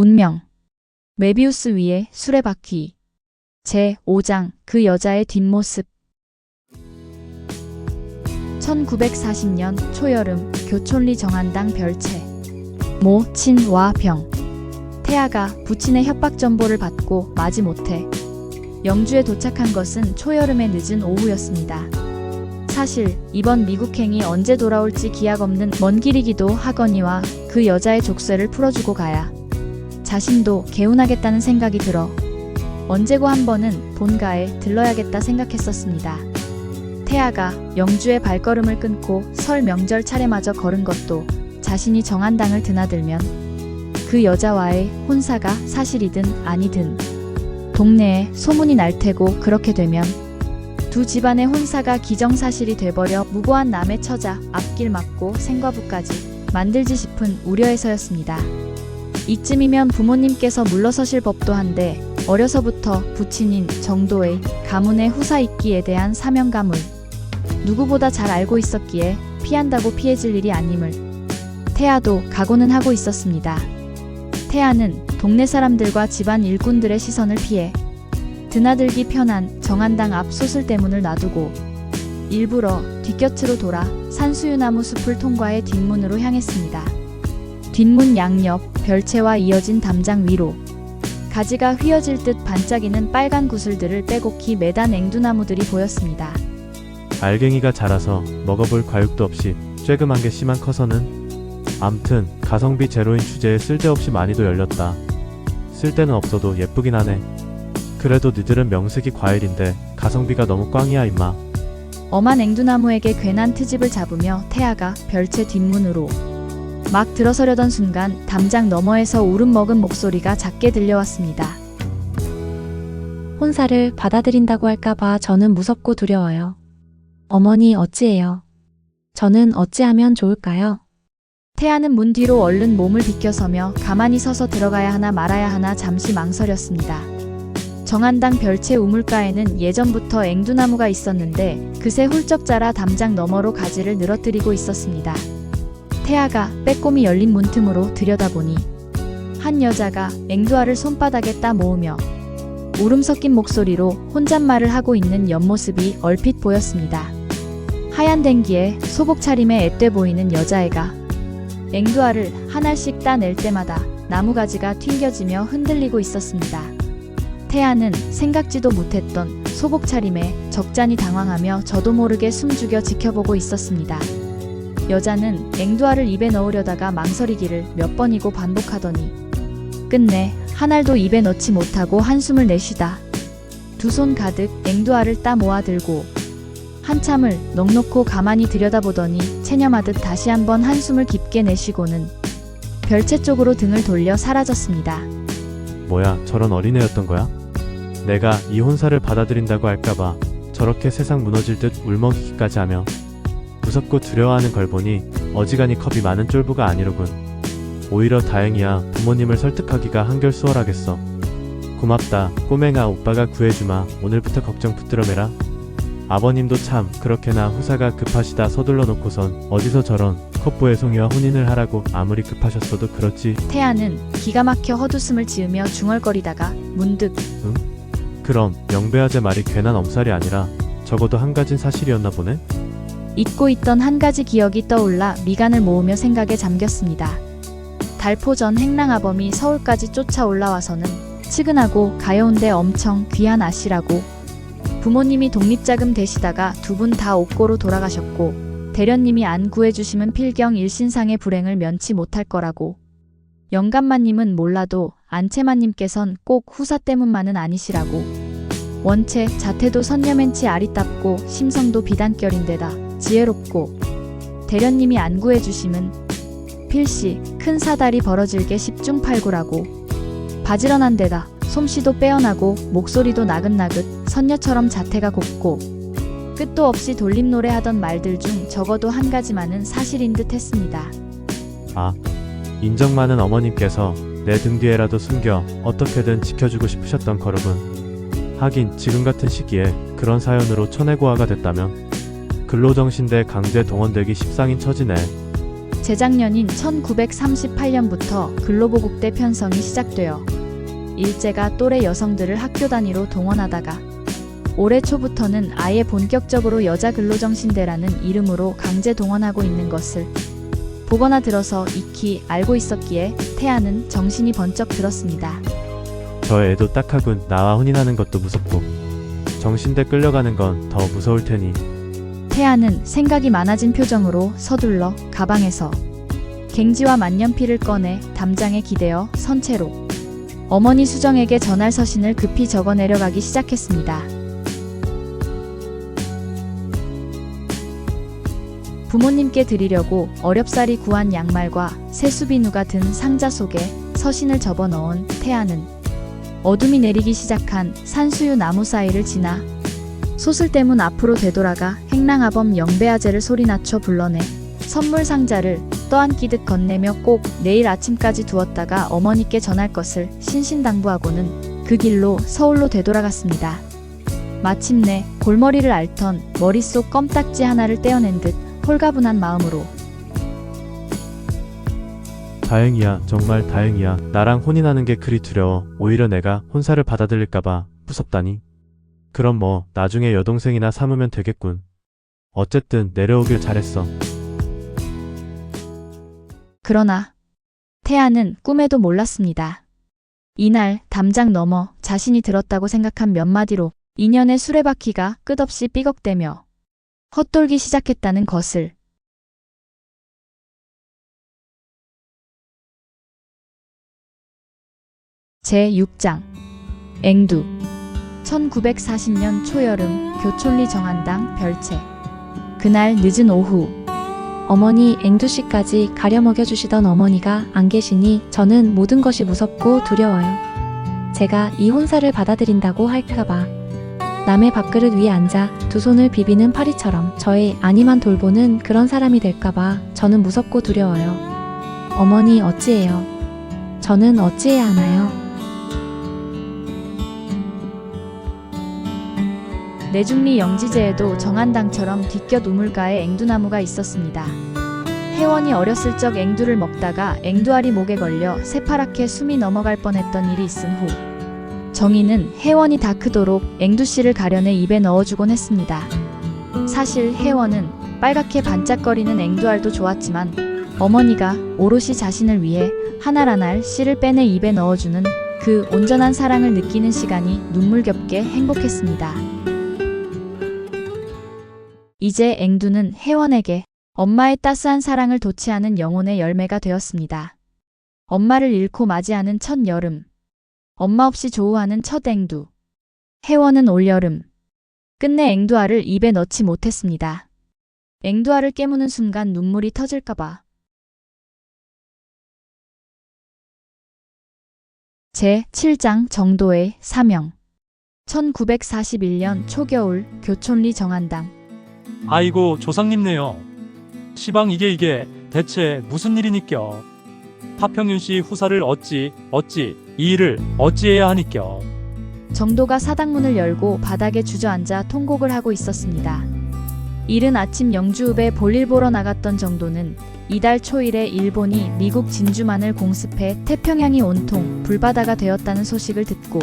운명. 메비우스 위에 수레바퀴. 제 5장 그 여자의 뒷모습. 1940년 초여름 교촌리 정한당 별채. 모, 친, 와, 병. 태아가 부친의 협박 전보를 받고 마지못해 영주에 도착한 것은 초여름의 늦은 오후였습니다. 사실 이번 미국행이 언제 돌아올지 기약 없는 먼 길이기도 하거니와 그 여자의 족쇄를 풀어주고 가야 자신도 개운하겠다는 생각이 들어 언제고 한 번은 본가에 들러야겠다 생각했었습니다. 태아가 영주의 발걸음을 끊고 설 명절 차례마저 걸은 것도 자신이 정한 당을 드나들면 그 여자와의 혼사가 사실이든 아니든 동네에 소문이 날 테고 그렇게 되면 두 집안의 혼사가 기정사실이 돼버려 무고한 남의 처자 앞길 막고 생과부까지 만들지 싶은 우려에서였습니다. 이쯤이면 부모님께서 물러서실 법도 한데 어려서부터 부친인 정도의 가문의 후사 있기에 대한 사명감을 누구보다 잘 알고 있었기에 피한다고 피해질 일이 아님을 태아도 각오는 하고 있었습니다. 태아는 동네 사람들과 집안 일꾼들의 시선을 피해 드나들기 편한 정한당 앞 소슬대문을 놔두고 일부러 뒷곁으로 돌아 산수유나무 숲을 통과해 뒷문으로 향했습니다. 뒷문 양옆 별채와 이어진 담장 위로 가지가 휘어질 듯 반짝이는 빨간 구슬들을 빼곡히 매단 앵두나무들이 보였습니다. 알갱이가 자라서 먹어볼 과육도 없이 쬐금한 게 심한 커서는 암튼 가성비 제로인 주제에 쓸데없이 많이도 열렸다. 쓸데는 없어도 예쁘긴 하네. 그래도 니들은 명색이 과일인데 가성비가 너무 꽝이야 임마. 엄한 앵두나무에게 괜한 트집을 잡으며 태아가 별채 뒷문으로 막 들어서려던 순간 담장 너머에서 울음 먹은 목소리가 작게 들려왔습니다. 혼사를 받아들인다고 할까봐 저는 무섭고 두려워요. 어머니 어찌해요? 저는 어찌하면 좋을까요? 태아는 문 뒤로 얼른 몸을 비켜서며 가만히 서서 들어가야 하나 말아야 하나 잠시 망설였습니다. 정한당 별채 우물가에는 예전부터 앵두나무가 있었는데 그새 훌쩍 자라 담장 너머로 가지를 늘어뜨리고 있었습니다. 태아가 빼꼼히 열린 문틈으로 들여다보니 한 여자가 앵두알을 손바닥에 따 모으며 울음 섞인 목소리로 혼잣말을 하고 있는 옆모습이 얼핏 보였습니다. 하얀 댕기에 소복 차림에 앳돼 보이는 여자애가 앵두알을 하나씩 따낼 때마다 나무가지가 튕겨지며 흔들리고 있었습니다. 태아는 생각지도 못했던 소복 차림에 적잖이 당황하며 저도 모르게 숨죽여 지켜보고 있었습니다. 여자는 앵두알을 입에 넣으려다가 망설이기를 몇 번이고 반복하더니 끝내 한 알도 입에 넣지 못하고 한숨을 내쉬다 두 손 가득 앵두알을 따 모아 들고 한참을 넋놓고 가만히 들여다보더니 체념하듯 다시 한번 한숨을 깊게 내쉬고는 별채 쪽으로 등을 돌려 사라졌습니다. 뭐야 저런 어린애였던 거야? 내가 이 혼사를 받아들인다고 할까봐 저렇게 세상 무너질 듯 울먹이기까지 하며 무섭고 두려워하는 걸 보니 어지간히 겁이 많은 쫄부가 아니로군. 오히려 다행이야 부모님을 설득하기가 한결 수월하겠어. 고맙다 꼬맹아 오빠가 구해주마 오늘부터 걱정 붙들어 매라. 아버님도 참 그렇게나 후사가 급하시다 서둘러 놓고선 어디서 저런 컵부의 송이와 혼인을 하라고 아무리 급하셨어도 그렇지 태아는 기가 막혀 헛웃음을 지으며 중얼거리다가 문득 그럼 영배아제 말이 괜한 엄살이 아니라 적어도 한 가진 사실이었나 보네? 잊고 있던 한 가지 기억이 떠올라 미간을 모으며 생각에 잠겼습니다. 달포 전 행랑아범이 서울까지 쫓아 올라와서는 측은하고 가여운데 엄청 귀한 아씨라고 부모님이 독립자금 대시다가 두 분 다 옥고로 돌아가셨고 대련님이 안 구해주시면 필경 일신상의 불행을 면치 못할 거라고 영감마님은 몰라도 안채마님께선 꼭 후사 때문만은 아니시라고 원체 자태도 선녀맨치 아리답고 심성도 비단결인데다 지혜롭고 대련님이 안 구해 주심은 필시 큰 사달이 벌어질게 십중팔구라고 바지런한 데다 솜씨도 빼어나고 목소리도 나긋나긋 선녀처럼 자태가 곱고 끝도 없이 돌림노래 하던 말들 중 적어도 한 가지만은 사실인 듯 했습니다. 아, 인정 많은 어머님께서 내 등 뒤에라도 숨겨 어떻게든 지켜주고 싶으셨던 거로군. 하긴 지금 같은 시기에 그런 사연으로 천해고아가 됐다면 근로정신대 강제 동원되기 십상인 처지네. 재작년인 1938년부터 근로보국대 편성이 시작되어 일제가 또래 여성들을 학교 단위로 동원하다가 올해 초부터는 아예 본격적으로 여자 근로정신대라는 이름으로 강제 동원하고 있는 것을 보거나 들어서 익히 알고 있었기에 태아는 정신이 번쩍 들었습니다. 저 애도 딱하군. 나와 혼인하는 것도 무섭고. 정신대 끌려가는 건 더 무서울 테니. 태아는 생각이 많아진 표정으로 서둘러 가방에서 갱지와 만년필을 꺼내 담장에 기대어 선체로 어머니 수정에게 전할 서신을 급히 적어 내려가기 시작했습니다. 부모님께 드리려고 어렵사리 구한 양말과 새수비누가 든 상자 속에 서신을 접어 넣은 태아는 어둠이 내리기 시작한 산수유 나무 사이를 지나 소슬대문 앞으로 되돌아가 행랑아범 영배아제를 소리 낮춰 불러내 선물 상자를 떠안기듯 건네며 꼭 내일 아침까지 두었다가 어머니께 전할 것을 신신당부하고는 그 길로 서울로 되돌아갔습니다. 마침내 골머리를 앓던 머릿속 껌딱지 하나를 떼어낸 듯 홀가분한 마음으로 다행이야. 정말 다행이야. 나랑 혼인하는 게 그리 두려워. 오히려 내가 혼사를 받아들일까봐 무섭다니. 그럼 뭐, 나중에 여동생이나 삼으면 되겠군. 어쨌든 내려오길 잘했어. 그러나 태아는 꿈에도 몰랐습니다. 이날 담장 넘어 자신이 들었다고 생각한 몇 마디로 인연의 수레바퀴가 끝없이 삐걱대며 헛돌기 시작했다는 것을 제6장 앵두 1940년 초여름 교촌리 정한당 별채 그날 늦은 오후 어머니 앵두씨까지 가려 먹여주시던 어머니가 안 계시니 저는 모든 것이 무섭고 두려워요. 제가 이 혼사를 받아들인다고 할까봐. 남의 밥그릇 위에 앉아 두 손을 비비는 파리처럼 저의 아니만 돌보는 그런 사람이 될까봐 저는 무섭고 두려워요. 어머니 어찌해요? 저는 어찌해야 하나요? 내중리 영지제에도 정한당처럼 뒷곁 우물가에 앵두나무가 있었습니다. 혜원이 어렸을 적 앵두를 먹다가 앵두알이 목에 걸려 새파랗게 숨이 넘어갈 뻔했던 일이 있은 후 정희는 혜원이 다 크도록 앵두씨를 가려내 입에 넣어주곤 했습니다. 사실 혜원은 빨갛게 반짝거리는 앵두알도 좋았지만 어머니가 오롯이 자신을 위해 알 씨를 빼내 입에 넣어주는 그 온전한 사랑을 느끼는 시간이 눈물겹게 행복했습니다. 이제 앵두는 혜원에게 엄마의 따스한 사랑을 도취하는 영혼의 열매가 되었습니다. 엄마를 잃고 맞이하는 첫 여름. 엄마 없이 조우하는 첫 앵두. 혜원은 올여름. 끝내 앵두알을 입에 넣지 못했습니다. 앵두알을 깨무는 순간 눈물이 터질까봐. 제 7장 정도의 사명. 1941년 초겨울 교촌리 정한당. 아이고 조상님네요. 시방 이게 이게 대체 무슨 일이니껴. 파평윤 씨 후사를 어찌 어찌 이 일을 어찌해야 하니껴. 정도가 사당문을 열고 바닥에 주저앉아 통곡을 하고 있었습니다. 이른 아침 영주읍에 볼일 보러 나갔던 정도는 이달 초일에 일본이 미국 진주만을 공습해 태평양이 온통 불바다가 되었다는 소식을 듣고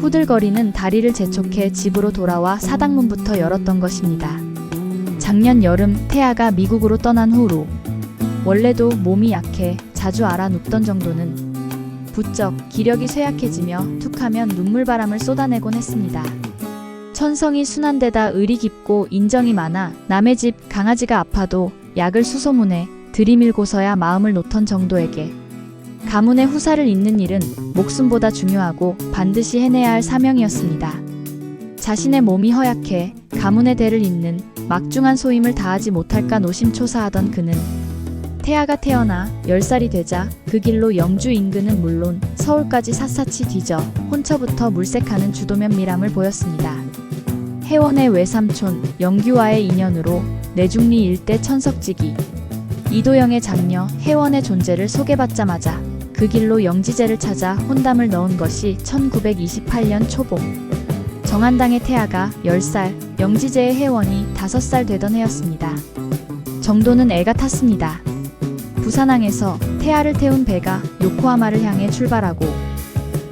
후들거리는 다리를 재촉해 집으로 돌아와 사당문부터 열었던 것입니다. 작년 여름 태아가 미국으로 떠난 후로 원래도 몸이 약해 자주 알아 눕던 정도는 부쩍 기력이 쇠약해지며 툭하면 눈물바람을 쏟아내곤 했습니다. 천성이 순한데다 의리 깊고 인정이 많아 남의 집 강아지가 아파도 약을 수소문해 들이밀고서야 마음을 놓던 정도에게 가문의 후사를 잇는 일은 목숨보다 중요하고 반드시 해내야 할 사명이었습니다. 자신의 몸이 허약해 가문의 대를 잇는 막중한 소임을 다하지 못할까 노심초사하던 그는 태아가 태어나 10살이 되자 그 길로 영주 인근은 물론 서울까지 샅샅이 뒤져 혼처부터 물색하는 주도면 미람을 보였습니다. 혜원의 외삼촌 영규와의 인연으로 내중리 일대 천석지기 이도영의 장녀 혜원의 존재를 소개받자마자 그 길로 영지제를 찾아 혼담을 넣은 것이 1928년 초봄 정한당의 태아가 10살, 영지제의 혜원이 5살 되던 해였습니다. 정도는 애가 탔습니다. 부산항에서 태아를 태운 배가 요코하마를 향해 출발하고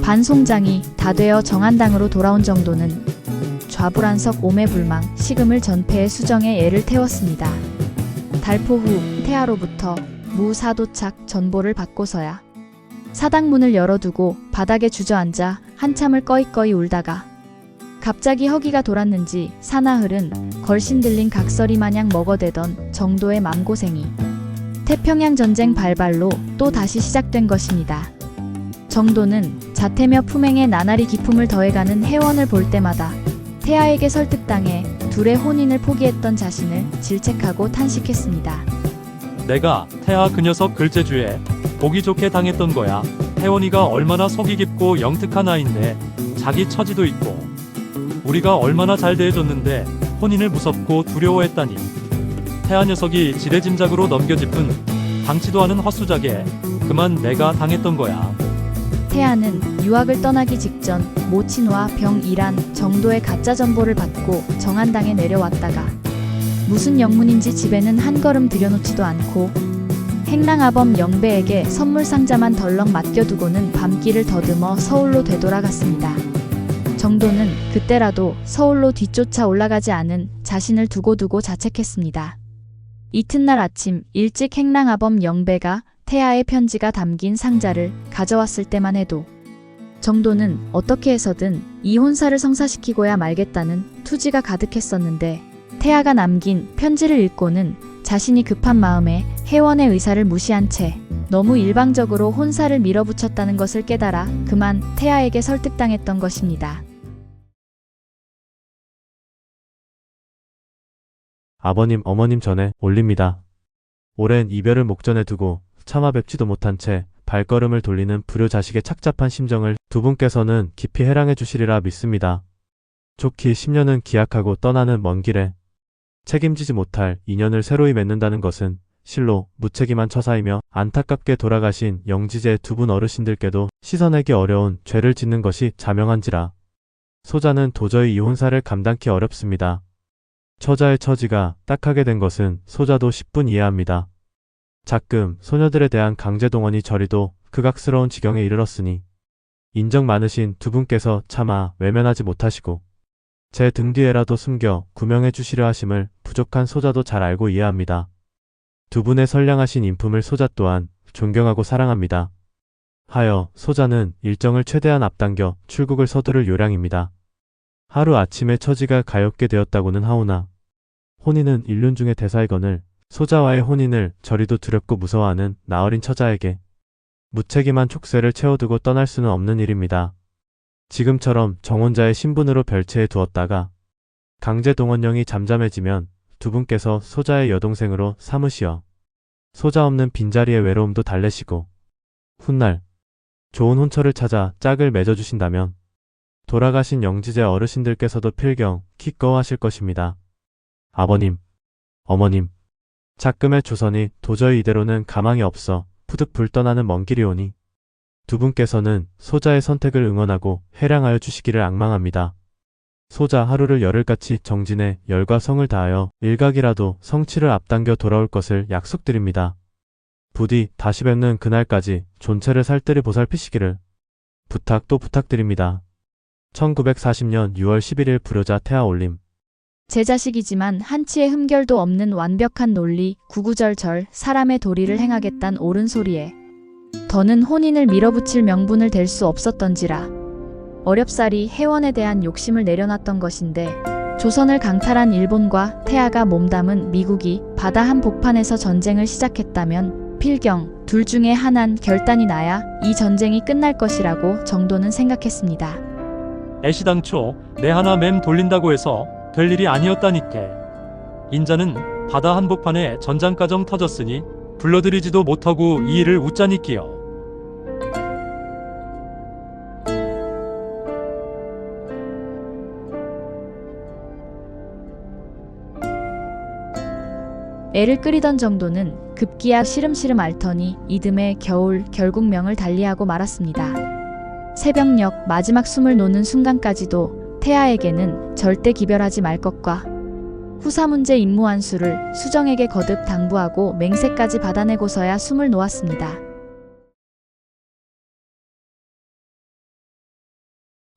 반송장이 다 되어 정한당으로 돌아온 정도는 좌불안석 오매불망 식음을 전폐해 수정에 애를 태웠습니다. 달포 후 태아로부터 무사도착 전보를 받고서야 사당문을 열어두고 바닥에 주저앉아 한참을 꺼이꺼이 울다가 갑자기 허기가 돌았는지 사나흘은 걸신 들린 각설이 마냥 먹어대던 정도의 맘고생이 태평양 전쟁 발발로 또 다시 시작된 것입니다. 정도는 자태며 품행에 나날이 기품을 더해가는 해원을 볼 때마다 태아에게 설득당해 둘의 혼인을 포기했던 자신을 질책하고 탄식했습니다. 내가 태아 그 녀석 글재주에 보기 좋게 당했던 거야. 혜원이가 얼마나 속이 깊고 영특한 아인데 자기 처지도 있고 우리가 얼마나 잘 대해줬는데 혼인을 무섭고 두려워했다니. 태아 녀석이 지레짐작으로 넘겨짚은 방치도 않은 헛수작에 그만 내가 당했던 거야. 태아는 유학을 떠나기 직전 모친과 병이란 정도의 가짜 정보를 받고 정한당에 내려왔다가 무슨 영문인지 집에는 한 걸음 들여놓지도 않고 행랑아범 영배에게 선물 상자만 덜렁 맡겨두고는 밤길을 더듬어 서울로 되돌아갔습니다. 정도는 그때라도 서울로 뒤쫓아 올라가지 않은 자신을 두고두고 자책했습니다. 이튿날 아침 일찍 행랑아범 영배가 태아의 편지가 담긴 상자를 가져왔을 때만 해도 정도는 어떻게 해서든 이 혼사를 성사시키고야 말겠다는 투지가 가득했었는데 태아가 남긴 편지를 읽고는 자신이 급한 마음에 혜원의 의사를 무시한 채 너무 일방적으로 혼사를 밀어붙였다는 것을 깨달아 그만 태아에게 설득당했던 것입니다. 아버님, 어머님 전에 올립니다. 오랜 이별을 목전에 두고 차마 뵙지도 못한 채 발걸음을 돌리는 불효 자식의 착잡한 심정을 두 분께서는 깊이 해랑해 주시리라 믿습니다. 좋기 10년은 기약하고 떠나는 먼 길에 책임지지 못할 인연을 새로이 맺는다는 것은 실로 무책임한 처사이며 안타깝게 돌아가신 영지제 두 분 어르신들께도 씻어내기 어려운 죄를 짓는 것이 자명한지라. 소자는 도저히 이 혼사를 감당기 어렵습니다. 처자의 처지가 딱하게 된 것은 소자도 10분 이해합니다. 자끔 소녀들에 대한 강제동원이 저리도 극악스러운 지경에 이르렀으니 인정 많으신 두 분께서 차마 외면하지 못하시고 제 등 뒤에라도 숨겨 구명해 주시려 하심을 부족한 소자도 잘 알고 이해합니다. 두 분의 선량하신 인품을 소자 또한 존경하고 사랑합니다. 하여 소자는 일정을 최대한 앞당겨 출국을 서두를 요량입니다. 하루 아침에 처지가 가엾게 되었다고는 하오나 혼인은 일륜 중의 대사이거늘 소자와의 혼인을 저리도 두렵고 무서워하는 나어린 처자에게 무책임한 촉새를 채워두고 떠날 수는 없는 일입니다. 지금처럼 정혼자의 신분으로 별채해 두었다가 강제 동원령이 잠잠해지면 두 분께서 소자의 여동생으로 삼으시어 소자 없는 빈자리의 외로움도 달래시고 훗날 좋은 혼처를 찾아 짝을 맺어주신다면 돌아가신 영지제 어르신들께서도 필경 기꺼워하실 것입니다. 아버님, 어머님, 작금의 조선이 도저히 이대로는 가망이 없어 푸득 불 떠나는 먼 길이 오니 두 분께서는 소자의 선택을 응원하고 해량하여 주시기를 악망합니다. 소자 하루를 열흘같이 정진해 열과 성을 다하여 일각이라도 성취를 앞당겨 돌아올 것을 약속드립니다. 부디 다시 뵙는 그날까지 존체를 살뜰히 보살피시기를 부탁 또 부탁드립니다. 1940년 6월 11일 불효자 태아 올림 제 자식이지만 한치의 흠결도 없는 완벽한 논리, 구구절절 사람의 도리를 행하겠단 옳은 소리에 더는 혼인을 밀어붙일 명분을 댈 수 없었던지라 어렵사리 해원에 대한 욕심을 내려놨던 것인데 조선을 강탈한 일본과 태아가 몸담은 미국이 바다 한복판에서 전쟁을 시작했다면 필경 둘 중에 하나는 결단이 나야 이 전쟁이 끝날 것이라고 정도는 생각했습니다. 애시 당초 내 하나 맴 돌린다고 해서 될 일이 아니었다니께. 인자는 바다 한복판에 전장가정 터졌으니 불러들이지도 못하고 이 일을 웃자니끼요. 애를 끓이던 정도는 급기야 시름시름 앓더니 이듬해 겨울 결국 명을 달리하고 말았습니다. 새벽녘 마지막 숨을 놓는 순간까지도 태아에게는 절대 기별하지 말 것과 후사 문제 임무 완수를 수정에게 거듭 당부하고 맹세까지 받아내고서야 숨을 놓았습니다.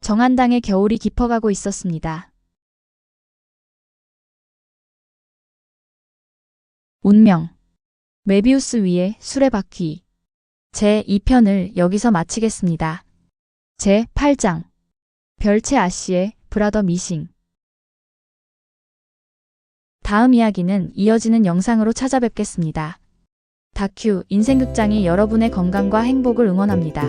정한당의 겨울이 깊어가고 있었습니다. 운명 메비우스 위에 수레바퀴 제 2편을 여기서 마치겠습니다. 제 8장 별채 아씨의 브라더 미싱 다음 이야기는 이어지는 영상으로 찾아뵙겠습니다. 다큐 인생극장이 여러분의 건강과 행복을 응원합니다.